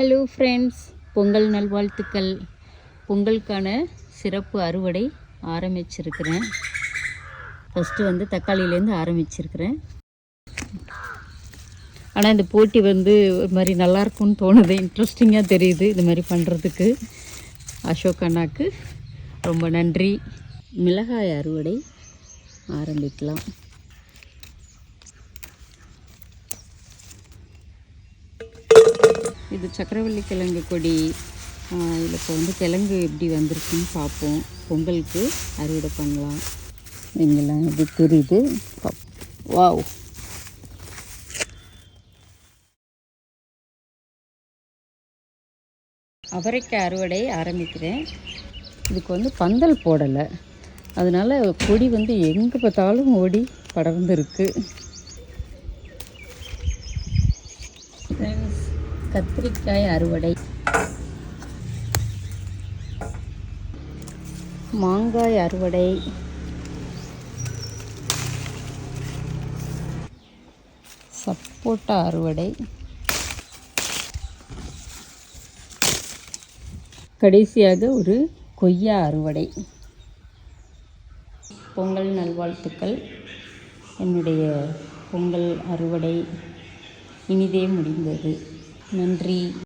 Hello friends Pongal நல்வாழ்த்துக்கள். பொங்கலுக்கான சிறப்பு அறுவடை ஆரம்பிச்சிருக்கிறேன். ஃபஸ்ட்டு வந்து தக்காளியிலேருந்து ஆரம்பிச்சிருக்கிறேன். ஆனால் இந்த போட்டி வந்து ஒரு மாதிரி நல்லாயிருக்கும்னு தோணுது. இன்ட்ரெஸ்டிங்காக தெரியுது இது மாதிரி பண்ணுறதுக்கு அசோக் அண்ணாக்கு ரொம்ப நன்றி. மிளகாய் அறுவடை ஆரம்பிக்கலாம். இது சக்கரவள்ளி கிழங்கு கொடி. இதில் இப்போ வந்து கிழங்கு எப்படி வந்திருக்குன்னு பார்ப்போம் பொங்கலுக்கு அறுவடை பண்ணலாம். இங்கெல்லாம் இது தெரியுது. வாவ். அவரைக்காய் அறுவடை ஆரம்பிக்கிறேன். இதுக்கு வந்து பந்தல் போடலை. அதனால் கொடி வந்து எங்கே பார்த்தாலும் ஓடி படர்ந்து கத்திரிக்காய் அறுவடை. மாங்காய் அறுவடை. சப்போட்டா அறுவடை. கடைசியாக ஒரு கொய்யா அறுவடை. பொங்கல் நல்வாழ்த்துக்கள். என்னுடைய பொங்கல் அறுவடை இனிதே முடிந்தது. நன்றி.